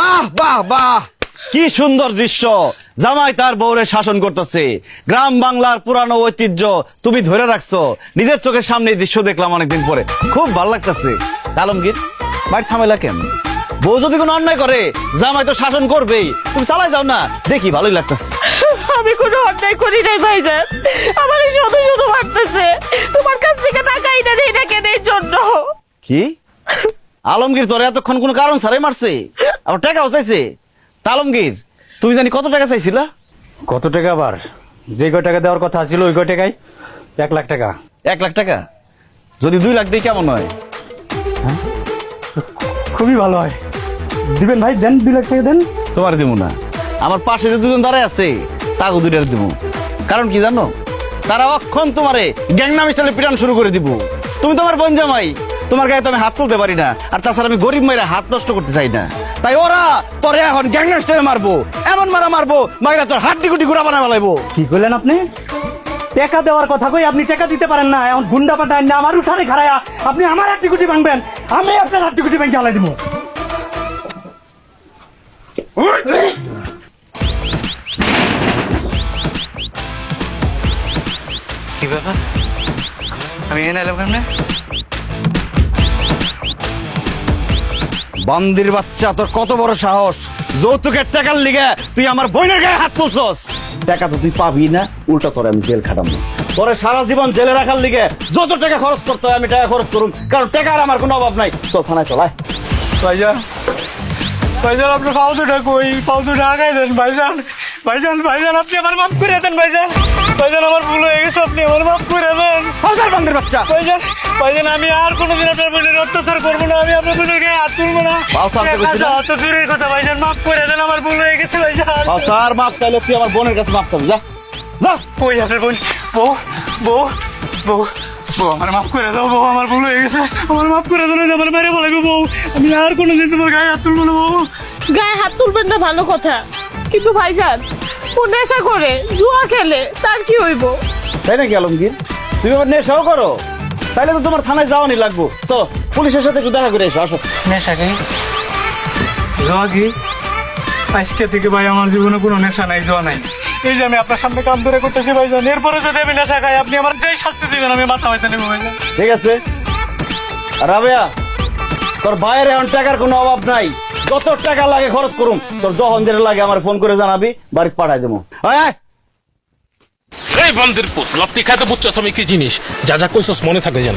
বাহ বাহ বাহ। কি সুন্দর দৃশ্য। জামাই তার বউরে শাসন করতেছে। গ্রাম বাংলার পুরানো ঐতিহ্য তুমি ধরে রাখছো। নিজের চোখের সামনে দৃশ্য দেখলাম অনেকদিন পরে। খুব ভালো লাগতেছে। আলমগীর বাড়ি থামেলা কেন? বউ যদি কোনো অন্যায় করে জামাই তো শাসন করবেই। তুমি চালাই যাও না দেখি ভালোই লাগতেছে। আমি কোনো অন্যায় করি নাই ভাইজান। আমার এই শুধু শুধু মারতেছে তোমার কাছ থেকে টাকা এটা দেই না কেন এই জন্য? কি? আলমগীর তোর এতক্ষণ কোনো কারণ ছাড়াই মারছে? আবার টাকাও চাইছে। তা আলমগীর তুমি জানি কত টাকা চাইছিলা? কত টাকা আবার? যে কয় টাকা দেওয়ার কথা ছিল ওই কয় টাকায়? এক লাখ টাকা। এক লাখ টাকা? যদি দুই লাখ দিই কেমন হয়? খুবই ভালো হয়। দিবেন ভাই দেন দুই লাখ টাকা দেন। তোমার দিব না। আমার পাশে যে দুজন দাঁড়ায় আছে তাকে দুই দুইটার দিব কারণ কি জানো? তারা অক্ষণ তোমারে গ্যাংনাম স্টাইলে পিটান শুরু করে দিব। তুমি তোমার বোন জামাই তোমার গায়ে তো আমি হাত তুলতে পারি না। আর তাছাড়া আমি গরিব মেয়েরা হাত নষ্ট করতে চাই না। তাই ওরা তোরে এখন গ্যাংনাম স্টাইলে মারবো। এমন মারা মারবো মাইরা তোর হাড্ডি গুটি গুড়া বানা ফেলাইবো। কি করলেন আপনি? টাকা দেওয়ার কথা কই আপনি টাকা দিতে পারেন না। এখন গুন্ডা পাঠায় না আমার উঠানে খারায়া আপনি আমার হাড্ডি গুটি ভাঙবেন আমি আপনার হাড্ডি গুটি ভাঙে আলাই দিব। কি ব্যাপার? আমি এনে এলাম কেমনে? বান্দির বাচ্চা তোর কত বড় সাহস? যৌতুকের টাকার লিগে তুই আমার বোনের গায়ে হাত তুলছস। টাকা তো তুই পাবি না উল্টা তোরে আমি জেল খাটাবো। তোরে সারা জীবন জেলে রাখার লিগে যত টাকা খরচ করতে হয় আমি টাকা খরচ করুম কারণ টাকার আমার কোনো অভাব নাই। চল থানায় চলায় ভাইজান ভাইজান আপনার পাও দুটা কই পাও দুটা আগাই দেন ভাইজান। ভাইজান ভাইজান আপনি আমার মাফ করে দেন ভাইজান। ভাইজান আমার ভুল হয়ে গেছে আপনি আমার মাফ করে দেন। হাজার বান্দির বাচ্চা। ভাইজান ভাইজান আমি আর কোনোদিন আপনার বোনের অত্যাচার করব না আমি আপনার বোনের গায়ে হাত তুলবো না? অত দূরের কথা ভাইজান মাফ করে দেন আমার ভুল হয়ে গেছে ভাইজান। স্যার মাপ চাইলে তুই আমার বোনের কাছে মাপ চাবি যা। যা। ওই আপনার বোন বউ বউ বউ বউ আমার মাফ করে দাও বউ আমার ভুল হয়ে গেছে আমার মাফ করে দাও না, আমার মেরে বলাইবে বউ। আমি আর কোনোদিন তোমার গায়ে হাত তুলবো না বউ। গায়ে হাত তুলবেন না ভালো কথা। কিন্তু ভাইজান ও নেশা করে জুয়া খেলে তার কি হইব? তাই নাকি আলমগীর? তুই আবার নেশাও করো? তাইলে তো তোমার থানায় যাওয়ানি লাগবো। তো পুলিশের সাথে একটু দেখা করে এসো আসো। নেশা কি? জোয়া কি? আজকে থেকে ভাই আমার জীবনে কোনো নেশা নাই জোয়া নাই। এই যে আমি আপনার সামনে কাম ধরে করতেছি ভাই জান এরপরে যদি আমি নেশা খাই আপনি আমার যেই শাস্তি দিবেন আমি মাথা হইতে নেব ভাই ঠিক আছে। রাবেয়া তোর ভাইয়ের এখন টাকার কোনো অভাব নাই। যত টাকা লাগে খরচ করুম তোর যখন যেটা লাগে আমার ফোন করে জানাবি বাড়ি পাঠাই দেবো। এই বন্ধের পুত, লপ্তি খাতে বুঝছস আমি কি জিনিস? যা যা কইছস মনে থাকে যেন